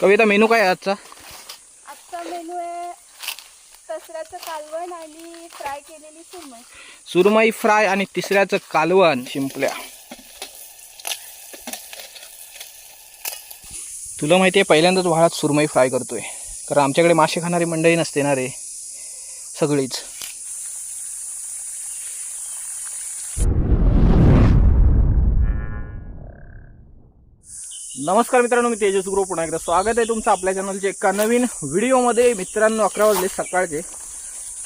कविता menu काय आहे आजचा? आजचा मेनू आहे तसऱ्याचं कालवण आणि फ्राय केलेली सुरमई. सुरमई फ्राय आणि तिसऱ्याचं कालवण शिंपल्या. तुला माहिती आहे पहिल्यांदाच व्हाळात सुरमई फ्राय करतोय. कारण आमच्याकडे मासे खाणारी मंडळी नसते ना रे? सगळीच. नमस्कार मित्रांनो मी तेजस गुरु पुन्हा एकदा स्वागत आहे तुमचं आपल्या चॅनलच्या एका नवीन व्हिडिओमध्ये. मित्रांनो अकरा वाजले सकाळचे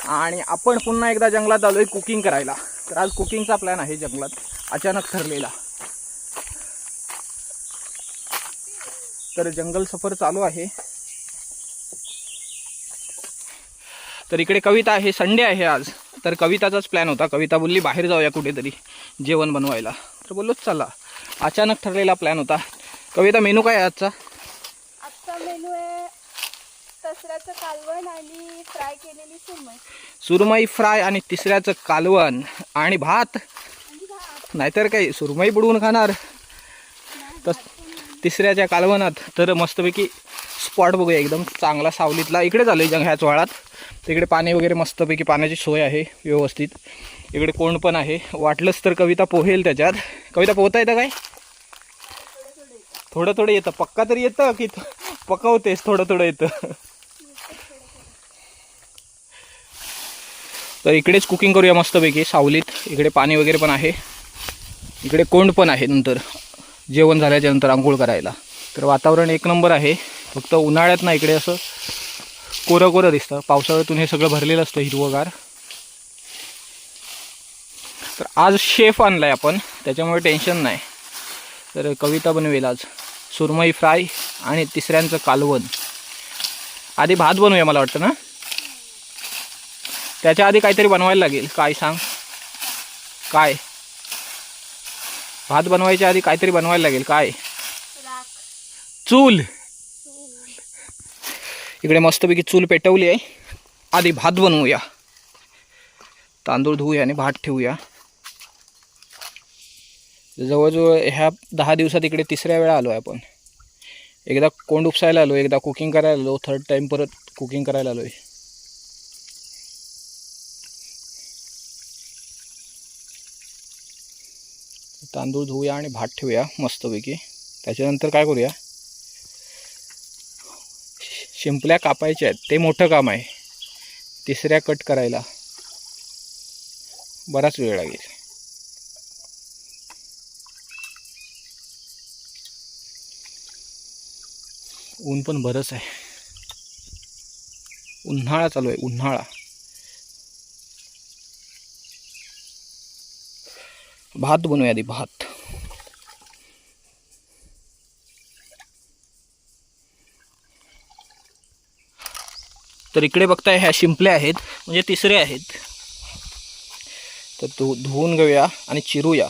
आणि आपण पुन्हा एकदा जंगलात आलोय कुकिंग करायला. तर आज कुकिंगचा प्लॅन आहे जंगलात. अचानक ठरलेला. तर जंगल सफर चालू आहे. तर इकडे कविता आहे संडे आहे आज. तर कविताचाच प्लॅन होता. कविता बोलली बाहेर जाऊया कुठेतरी जेवण बनवायला. तर बोललोच चला. अचानक ठरलेला प्लॅन होता. कविता मेनू काय आहे आजचा? आजचा मेनू आहे तसऱ्याचं कालवण आणि फ्राय केलेली सुरमई. सुरमई फ्राय आणि तिसऱ्याचं कालवण आणि भात. आणि भात. नाहीतर काही सुरमई बुडवून खाणार. तर तिसऱ्याच्या कालवनात तर मस्तपैकी स्पॉट बघूया एकदम चांगला सावलीतला. इकडे झालं जंग ह्याच वाळात तिकडे पाणी वगैरे मस्तपैकी पाण्याची सोय आहे व्यवस्थित. इकडे कोण पण आहे. वाटलंच तर कविता पोहेल त्याच्यात. कविता पोहता येतं काय? थोडं थोडं येतं. पक्का तरी येतं की पकवतेस थोडं थोडं येतं? तर इकडेच कुकिंग करूया मस्तपैकी. सावलीत इकडे पाणी वगैरे पण आहे. इकडे कोंड पण आहे नंतर. जेवण झाल्याच्यानंतर आंघोळ करायला. तर वातावरण एक नंबर आहे. फक्त उन्हाळ्यात ना इकडे असं कोरं कोरं दिसतं. पावसाळ्यातून हे सगळं भरलेलं असतं हिरवगार. तर आज शेफ आणलाय आपण. त्याच्यामुळे टेन्शन नाही. तर कविता बनवेल आज. सुरमई फ्राय आणि तिसऱ्यांचं कालवण. आधी भात बनवूया मला वाटतं ना? त्याच्या आधी काहीतरी बनवायला लागेल. काय सांग? काय? भात बनवायच्या आधी काहीतरी बनवायला लागेल. काय? चूल. इकडे मस्तपैकी चूल पेटवली आहे. आधी भात बनवूया. तांदूळ धुवूया आणि भात ठेवूया. जवळजवळ ह्या दहा दिवसात इकडे तिसऱ्या वेळा आलो आहे आपण. एकदा कोंड उपसायला आलो एकदा कुकिंग करायला आलो थर्ड टाईम परत कुकिंग करायला आलो आहे तांदूळ धुवूया आणि भात ठेवूया मस्तपैकी. त्याच्यानंतर काय करूया? शिंपल्या कापायच्या आहेत. ते मोठं काम आहे. तिसऱ्या कट करायला. बराच वेळ लागेल. ऊन पण बरंच आहे. उन्हाळा चालू आहे उन्हाळा. भात बनवूया आधी भात. तर इकडे बघताय ह्या शिंपल्या आहेत म्हणजे तिसरे आहेत. तर धु धुवून घेऊया आणि चिरूया.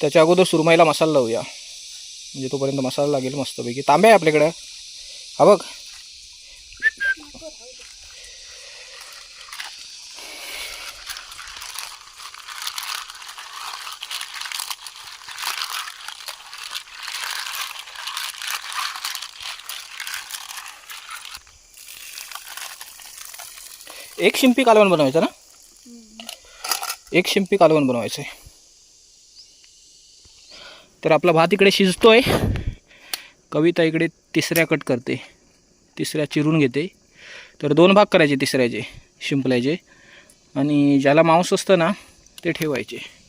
त्याच्या अगोदर सुरमईला मसाला लावूया. म्हणजे तोपर्यंत मसाला लागेल मस्तपैकी. तांबे आहे आपल्याकडं. हा बघ. एक शिंपी कालवण बनवायचं ना? एक शिंपी कालवण बनवायचं आहे तर आपला भात इकडे शिजतोय. कविता इकडे तिसऱ्या कट करते. तिसऱ्या चिरून घेते. तर दोन भाग करायचे तिसऱ्याचे शिंपल्याचे. आणि ज्याला मांस असतं ना ते ठेवायचे.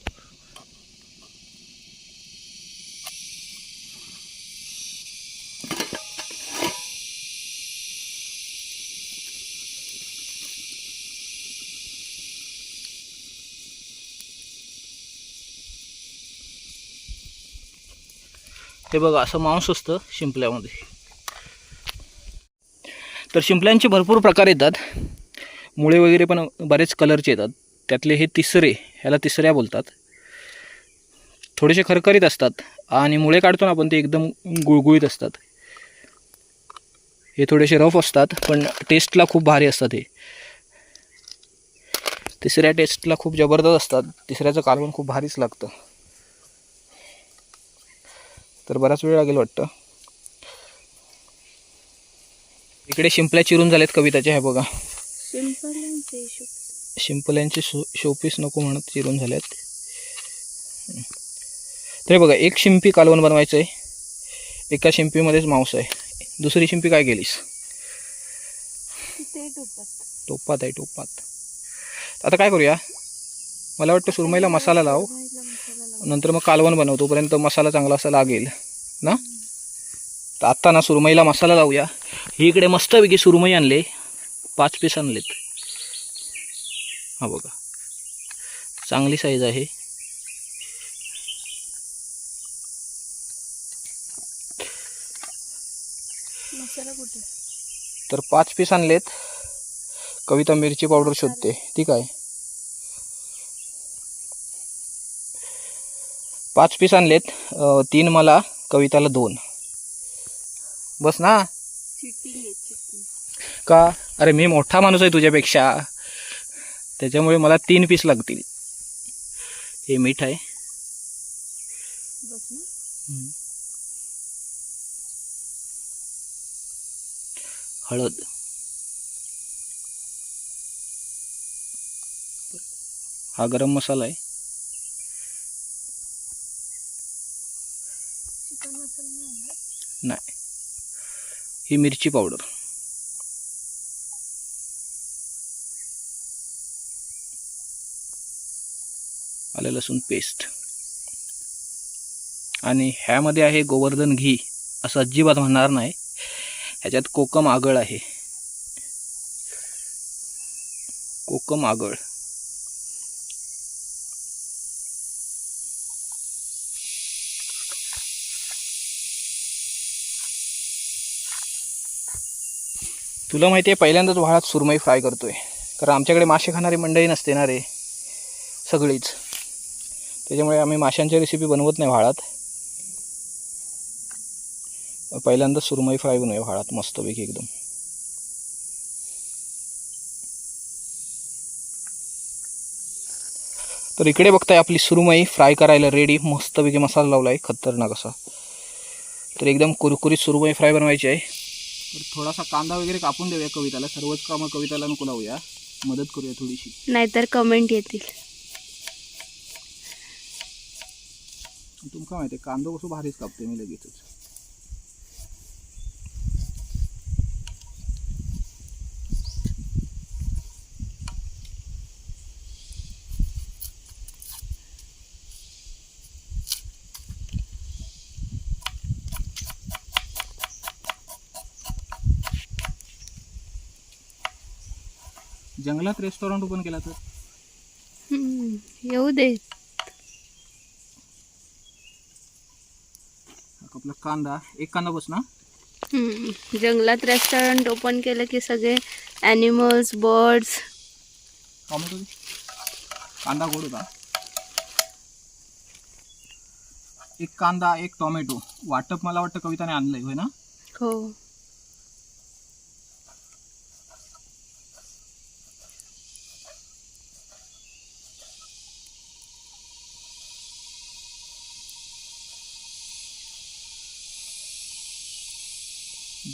हे बघा असं मांस असतं शिंपल्यामध्ये. तर शिंपल्यांचे भरपूर प्रकार येतात. मुळे वगैरे पण बरेच कलरचे येतात. त्यातले हे तिसरे ह्याला तिसऱ्या बोलतात. थोडेसे खरखरीत असतात आणि मुळे काढतो ना आपण ते एकदम गुळगुळीत असतात. हे थोडेसे रफ असतात पण टेस्टला खूप भारी असतात हे. तिसऱ्या टेस्टला खूप जबरदस्त असतात. तिसऱ्याचं कालवण खूप भारीच लागतं. तर बराच वेळ लागेल वाटतं. इकडे शिंपल्या चिरून झाल्यात कविताच्या ह्या बघा. शिंपल्यांचे शो शोपीस नको म्हणत चिरून झाल्यात. तरी बघा एक शिंपी कालवण बनवायचं आहे एका शिंपीमध्येच मांस आहे. दुसरी शिंपी काय टोपत. टोपात आहे टोपात. आता काय करूया? मला वाटतं सुरमईला मसाला लाव. नंतर मग कालवण बनव तोपर्यंत मसाला चांगला असा लागेल ना? तर आत्ता ना सुरमईला मसाला लावूया. ही इकडे मस्तपैकी सुरमई आणले पाच पीस आणलेत. हा बघा. चांगली साईज आहे. तर पाच पीस आणलेत. कविता मिरची पावडर शोधते. ती काय? पाच पीस आणलेत. तीन मला कविताला दोन. बस ना? का? अरे मी मोठा माणूस आहे तुझ्यापेक्षा. त्याच्यामुळे मला तीन पीस लागतील. हे मीठ आहे. बस ना. हळद. हा गरम मसाला आहे चिकन मसाला नाही आणला नाही. ही मिरची पावडर. आलं लसूण पेस्ट आणि ह्यामध्ये आहे गोवर्धन घी. असं अजिबात म्हणणार नाही. ह्याच्यात कोकम आगळ आहे. कोकम आगळ. तुला माहिती आहे पहिल्यांदाच व्हाळात सुरमई फ्राय करतो आहे कारण आमच्याकडे मासे खाणारी मंडळी नसते ना रे सगळीच. त्याच्यामुळे आम्ही माशांची रेसिपी बनवत नाही व्हाळात पहिल्यांदा पहिल्यांदाच सुरमई फ्राय बनवूया व्हाळात मस्तपैकी एकदम. तर इकडे बघताय आपली सुरमई फ्राय करायला रेडी मस्तपैकी मसाला लावला आहे खतरनाक असा. तर एकदम कुरकुरीत सुरमई फ्राय बनवायची आहे. तर थोडासा कांदा वगैरे कापून देऊया कविताला. सर्वच कामं कविताला नको लावूया. मदत करूया थोडीशी. नाहीतर कमेंट येतील. तुमका माहिती आहे कांदो कसं भारीच कापते मी लगेचच. जंगलात रेस्टॉरंट ओपन केला तर? हम्म, येऊ दे. आपला कांदा एक कांदा बस ना? हम्म, जंगलात रेस्टॉरंट ओपन केलं की सगळे ॲनिमल्स बर्ड्स टोमॅटो दे. कांदा गोड होता. एक कांदा एक टोमॅटो वाटप मला वाटतं कविताने आणलंय होय ना? हो.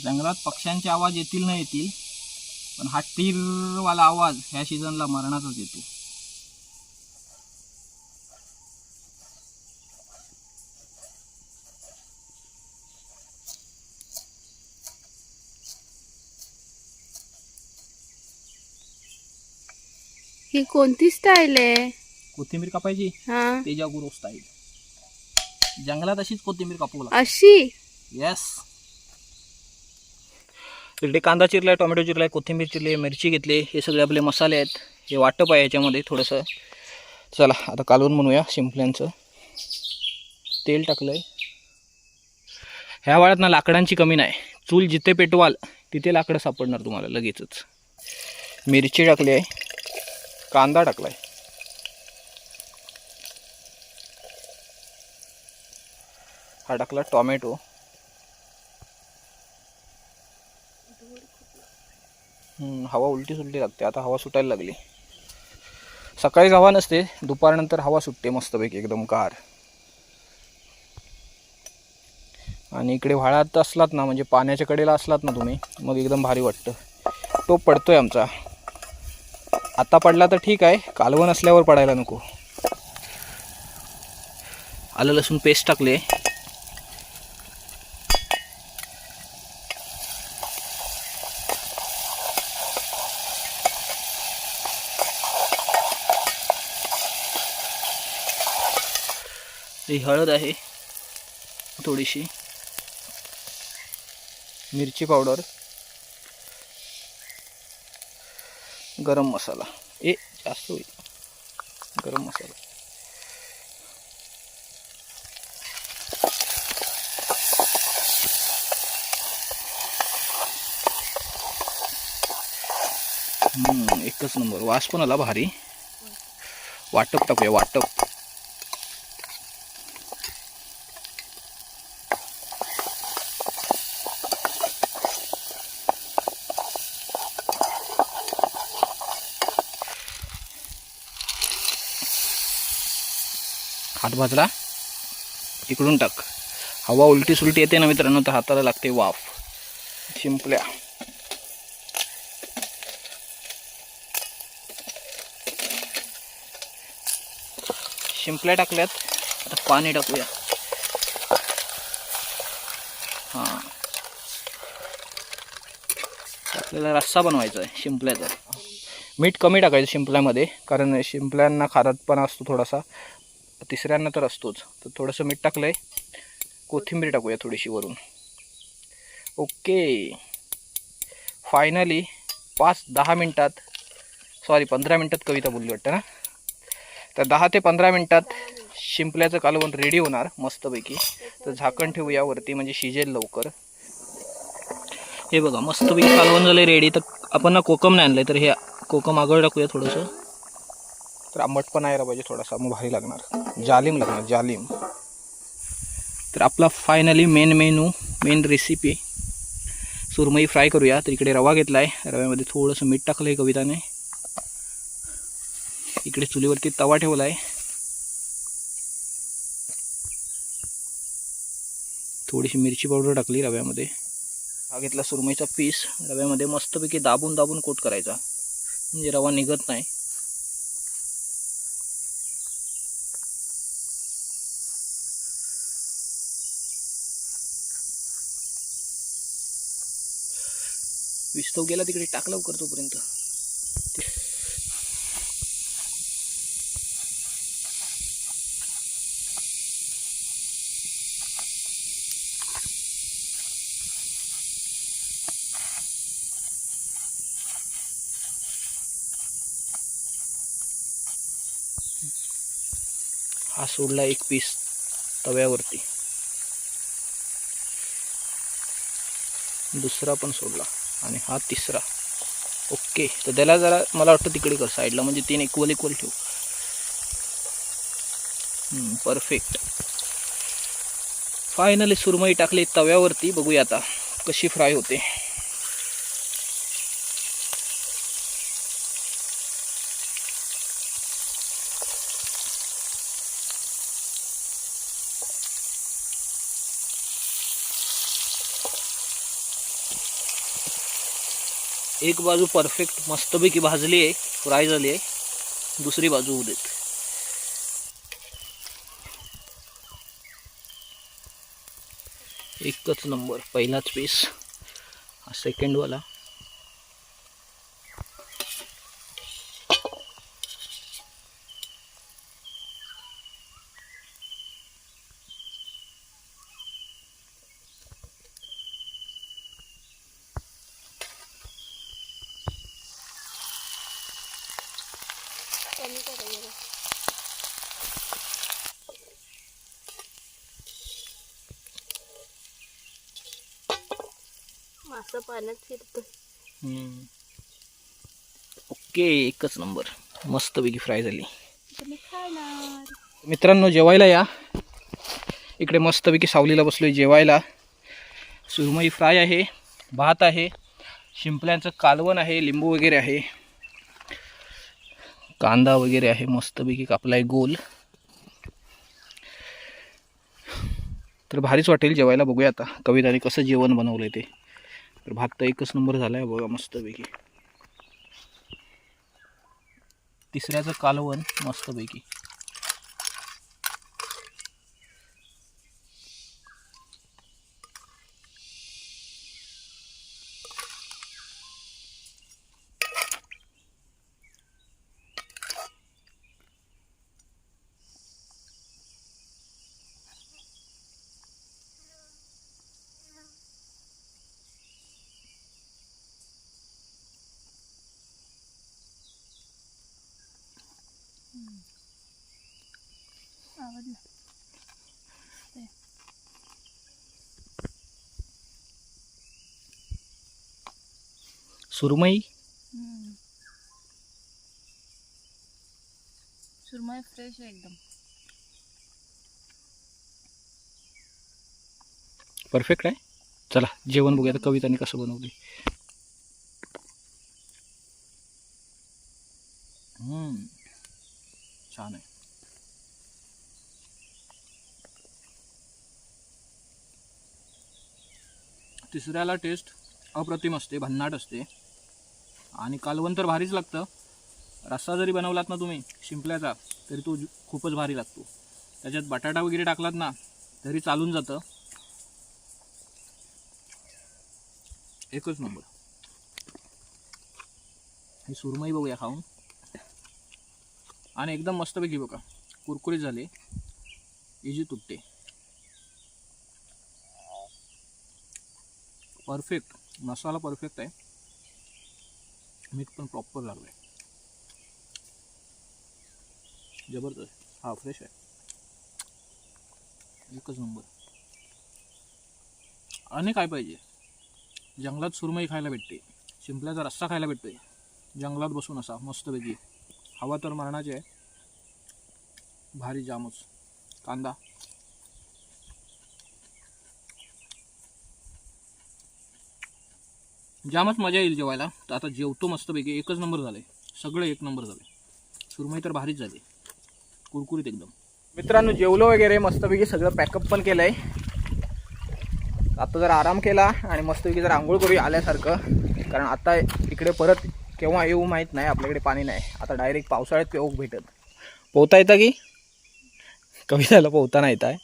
जंगलात पक्ष्यांचे आवाज येतील ना येतील पण हा टीरवाला आवाज ह्या सीझनला मरणाचाच येतो. ही कोणती स्टाईल आहे? कोथिंबीर कापायची? हा. तेजा गुरु स्टाईल जंगलात अशीच कोथिंबीर कापू लागते. अशी? येस इकडे कांदा चिरला आहे टोमॅटो चिरला आहे कोथिंबीर चिरली मिरची घेतली. हे सगळे आपले मसाले आहेत. हे वाटप आहे याच्यामध्ये थोडंसं. चला आता कालवून म्हणूया शिंपल्यांचं. तेल टाकलं आहे ह्या वाळ्यात ना लाकडांची कमी नाही. चूल जिथे पेटवाल तिथे लाकडं सापडणार तुम्हाला लगेचच. मिरची टाकली आहे. कांदा टाकला आहे हा टाकला टोमॅटो. हवा उलटी सुलटी लागते. आता हवा सुटायला लागली. सकाळी हवा नसते दुपारनंतर हवा सुटते मस्तपैकी एकदम कार आणि इकडे व्हाळात असलात ना म्हणजे पाण्याच्या कडेला असलात ना तुम्ही मग एकदम भारी वाटतं. तो पडतोय आमचा. आता पडला तर ठीक आहे कालवण असल्यावर पडायला नको. आलं लसूण पेस्ट टाकले. ही हळद आहे. थोडीशी. मिरची पावडर. गरम मसाला. ए जास्त होईल. गरम मसाला. एकच नंबर. वास पण आला भारी. वाटप टाकूया वाटप हात भाजला इकडून टाक. हवा उलटी सुलटी येते ना मित्रांनो तर हाताला लागते वाफ. शिंपल्या. शिंपल्या टाकल्यात. आता पाणी टाकूया. हां. आपल्याला रस्सा बनवायचा आहे शिंपल्याचा. मीठ कमी टाकायचं शिंपल्यामध्ये कारण शिंपल्यांना खारटपणा असतो थोडासा. तिसऱ्यांना तर असतोच. तर थोडंसं मीठ टाकलं आहे कोथिंबीर टाकूया थोडीशी वरून. ओके. फायनली पाच दहा मिनटात सॉरी पंधरा मिनटात कविता बोलली वाटतं ना? तर दहा ते पंधरा मिनटात शिंपल्याचं कालवण रेडी होणार मस्तपैकी. तर झाकण ठेवूया वरती म्हणजे शिजेल लवकर. हे बघा मस्तपैकी कालवण झालं रेडी तर आपण ना कोकम नाही आणलं तर हे कोकम आगळ टाकूया थोडंसं. तर आंबटपणा यायला पाहिजे थोडासा. मग भारी लागणार. जालिम लागणार जालिम. तर आपला finally main menu main recipe सुरमई फ्राय करूया. तर इकडे रवा घेतला आहे रव्यामध्ये थोडंसं मीठ टाकलं आहे कविताने. इकडे चुलीवरती तवा ठेवला आहे थोडीशी मिरची पावडर टाकली रव्यामध्ये. हा घेतला सुरमईचा पीस रव्यामध्ये मस्तपैकी दाबून दाबून कोट करायचा. म्हणजे रवा निघत नाही. तो गेला तिकडे टाक लवकर तोपर्यंत. हा सोडला एक पीस तव्यावरती. दुसरा पण सोडला. आणि हा तिसरा. ओके तर त्याला जरा मला वाटतं तिकडे कर साईडला म्हणजे तीन इक्वल इक्वल ठेवू. परफेक्ट फायनली सुरमई टाकली तव्यावरती. बघूया आता कशी फ्राय होते. एक बाजू परफेक्ट मस्तपैकी भाजली आहे फ्राय झाली आहे. दुसरी बाजू होऊ देत. एकच नंबर पहिलाच पीस हा सेकंडवाला कमी करायला मासा पाण्यात फिरतो हम्म. ओके एकच नंबर. मस्तपैकी फ्राय झाली. मित्रांनो जेवायला या. इकडे मस्तपैकी सावलीला बसलोय जेवायला. सुरमई फ्राय आहे भात आहे शिंपल्यांचं कालवण आहे लिंबू वगैरे आहे. कांदा वगैरे आहे मस्तपैकी कापलाय गोल. तर भारीच वाटेल जेवायला बघूया आता कविताने कसं जेवण बनवलं ते. तर भात तर एकच नंबर झाला आहे बघा मस्तपैकी. तिसऱ्याचं कालवण मस्तपैकी. सुरमई? सुरमई फ्रेश आहे एकदम. परफेक्ट आहे? चला जेवण बघूया. तर कविताने कसं बनवले छान आहे. तिसऱ्याला टेस्ट अप्रतिम असते भन्नाट असते. आणि कालवण तर भारीच लागतं. रस्सा जरी बनवलात ना तुम्ही शिंपल्याचा तरी तो खूपच भारी लागतो. त्याच्यात बटाटा वगैरे टाकलात ना तरी चालून जातं. एकच नंबर. ही सुरमई बघूया खाऊन. आणि एकदम मस्तपैकी बघा कुरकुरीत झाले. इजी तुटते परफेक्ट मसाला परफेक्ट आहे. मीठ पण प्रॉपर लागलं आहे जबरदस्त. हा फ्रेश आहे. एकच नंबर आणि काय पाहिजे? जंगलात सुरमई खायला भेटते. शिंपल्याचा रस्सा खायला भेटतोय. जंगलात बसून असा मस्तपैकी. हवा तर मरणाची आहे. भारी जामच. कांदा. जामच मजा येईल जेवायला. तर आता जेवतो मस्तपैकी. एकच नंबर झाले. सगळं एक नंबर झाले. सुरमई तर भारीच झाली. कुरकुरीत एकदम. मित्रांनो जेवलो वगैरे. मस्तपैकी सगळं पॅकअप पण केलं आहे आता जर आराम केला आणि मस्तपैकी जर आंघोळ करूया आल्यासारखं. कारण आता इकडे परत केव्हा येऊ माहीत नाही. आपल्याकडे पाणी नाही. आता डायरेक्ट पावसाळ्यात पेऊक भेटत पोहता येतं की? कविताला पोहता नाही येत आहे.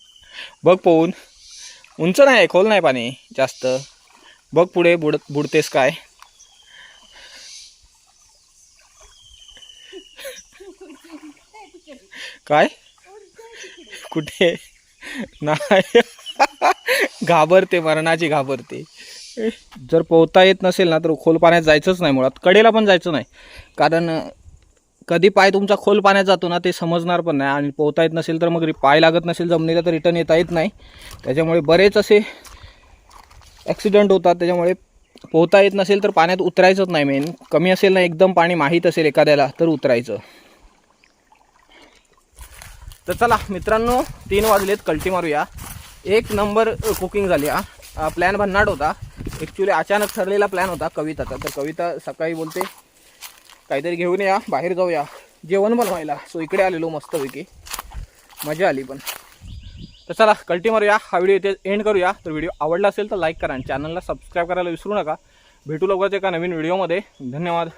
बघ पोहून. उंच नाही खोल नाही पाणी जास्त. बघ पुढे बुड बुडतेस काय. काय? कुठे? नाही. घाबरते मरणाची घाबरते. जर पोहता येत नसेल ना तर खोल पाण्यात जायचंच नाही मुळात. कडेला पण जायचं नाही. कारण कधी पाय तुमचा खोल पाण्यात जातो ना ते समजणार पण नाही. आणि पोहता येत नसेल तर मग रि- पाय लागत नसेल जमिनीला तर रिटर्न येता येत नाही. त्याच्यामुळे बरेच असे ॲक्सिडेंट होतात त्याच्यामुळे पोहता येत नसेल तर पाण्यात उतरायचंच नाही मेन कमी असेल ना एकदम पाणी माहीत असेल एखाद्याला तर उतरायचं. तर चला मित्रांनो तीन वाजलेत कल्टी मारूया. एक नंबर कुकिंग झाली हा. प्लॅन भन्नाट होता. ॲक्च्युली अचानक ठरलेला प्लॅन होता कविताचा तर कविता सकाळी बोलते काहीतरी घेऊन या बाहेर जाऊया. जेवण बनवायला. सो इकडे आलेलो मस्तपैकी. मजा आली पण. तर चला कल्टी मारूया. हा व्हिडिओ इथे एंड करूया. तर व्हिडिओ आवडला असेल तर लाईक करा आणि चॅनलला सबस्क्राईब करायला विसरू नका. भेटू लवकरच एका नवीन व्हिडिओमध्ये धन्यवाद.